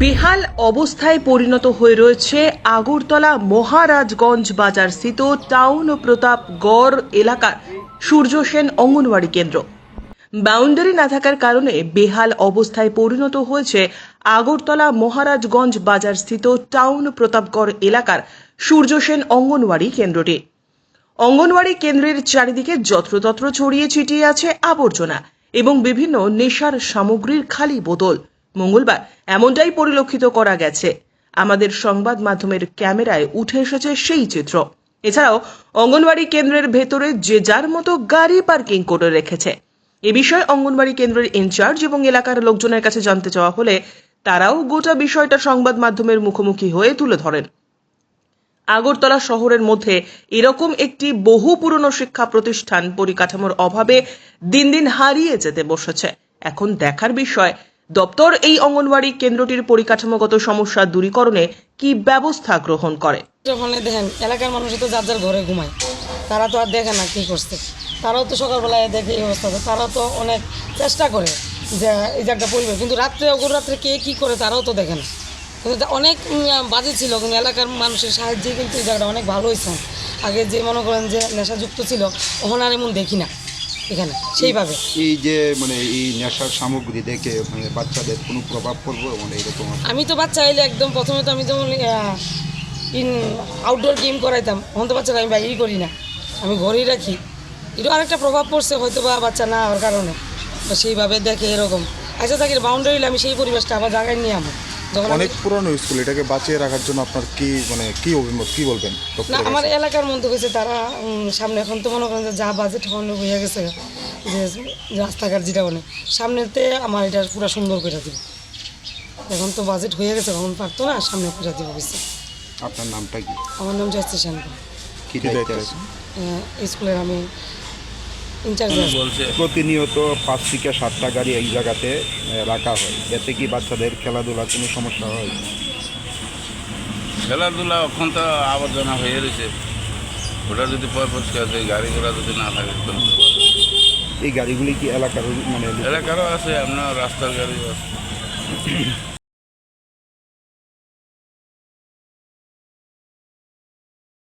বেহাল অবস্থায় পরিণত হয়ে রয়েছে আগরতলা মহারাজগঞ্জ বাজার স্থিত টাউন ও প্রতাপগড় এলাকার সূর্য সেন অঙ্গনওয়াড়ি কেন্দ্র। বাউন্ডারি না থাকার কারণে বেহাল অবস্থায় পরিণত হয়েছে আগরতলা মহারাজগঞ্জ বাজার স্থিত টাউন প্রতাপগড় এলাকার সূর্য সেন অঙ্গনওয়াড়ি কেন্দ্রটি। অঙ্গনওয়াড়ি কেন্দ্রের চারিদিকে যত্রতত্র ছড়িয়ে ছিটিয়ে আছে আবর্জনা এবং বিভিন্ন নেশার সামগ্রীর খালি বোতল। মঙ্গলবার এমনটাই পরিলক্ষিত করা গেছে। আমাদের সংবাদ মাধ্যমের ক্যামেরায় উঠে এসেছে সেই চিত্র। এছাড়াও অঙ্গনবাড়ি কেন্দ্রের ভেতরে যে যার মতো গাড়ি পার্কিং করে রেখেছে। এ বিষয়ে অঙ্গনবাড়ি কেন্দ্রের ইনচার্জ এবং এলাকার লোকজনের কাছে জানতে চাওয়া হলে তারাও গোটা বিষয়টা সংবাদ মাধ্যমের মুখোমুখি হয়ে তুলে ধরেন। আগরতলা শহরের মধ্যে এরকম একটি বহু পুরনো শিক্ষা প্রতিষ্ঠান পরিকাঠামোর অভাবে দিন দিন হারিয়ে যেতে বসেছে। এখন দেখার বিষয় দপ্তর এই অঙ্গনওয়াড়ি কেন্দ্রটির পরিকাঠামোগত সমস্যা দূরীকরণে কি ব্যবস্থা গ্রহণ করে? ওখানে দেখেন, এলাকার মানুষ তো যার যার ঘরে ঘুমায়, তারা তো আর দেখে না কী করছে। তারাও তো সকালবেলায় দেখে এই অবস্থা তারাও তো অনেক চেষ্টা করে যে এই জায়গাটা পরিবেশ। কিন্তু রাত্রে, অগর রাত্রে কে কী করে তারাও তো দেখে না। কিন্তু অনেক বাজে ছিল, কিন্তু এলাকার মানুষের সাহায্যে কিন্তু এই জায়গাটা অনেক ভালো হয়েছে। আগে যে মনে করেন যে নেশাযুক্ত ছিল, ওখানে আর এমন দেখি না। এখানে সেইভাবে। এই যে মানে এই নেশার সামগ্রী দেখে মানে বাচ্চাদের কোনো প্রভাব পড়বে? মানে এরকম আমি তো বাচ্চা হইলে একদম প্রথমে তো আমি যেমন ইন আউটডোর গেম করাইতাম। তখন তো বাচ্চারা আমি বাইরেই করি না। আমি ঘরেই রাখি। এটা আরেকটা প্রভাব পড়ছে হয়তো বা বাচ্চা না হওয়ার কারণে। তো সেইভাবে দেখে এরকম। আচ্ছা থাকি বাউন্ডারি আমি সেই পরিবেশটা আবার জায়গায় নিয়ে আমো যখন আমি- অনেক পুরনো স্কুল এটাকে বাঁচিয়ে রাখার জন্য আপনার কি মানে কি অভিমত কি বলবেন না আমার এলাকার মধ্যে হয়েছে তারা সামনে এখন তো মনে করেন যে যা বাজেট হয়ে গেছে যে রাস্তাঘাট যেটা মানে সামনেতে আমার এটা পুরো সুন্দর করে দিব। এখন তো বাজেট হয়ে গেছে এখন পারতো না সামনে করে দিব বেশি আপনার নামটা কি? আমার নাম জয়শ্রী সেন কি? স্কুলের আমি ইনচার্জ। প্রতিনিয়ত পাঁচ থেকে সাতটা গাড়ি এই জায়গাতে রাখা হয়। এতে কি বাচ্চাদের খেলাধুলার কোনো সমস্যা হয়? খেলাধুলা এখন তো আবর্জনা হয়ে রয়েছে। ওটা যদি পরিষ্কার হয় গাড়ি ঘোড়া যদি না থাকে এই গাড়িগুলি কি এলাকার মানে এলাকারও আছে আপনার রাস্তার গাড়িও আছে।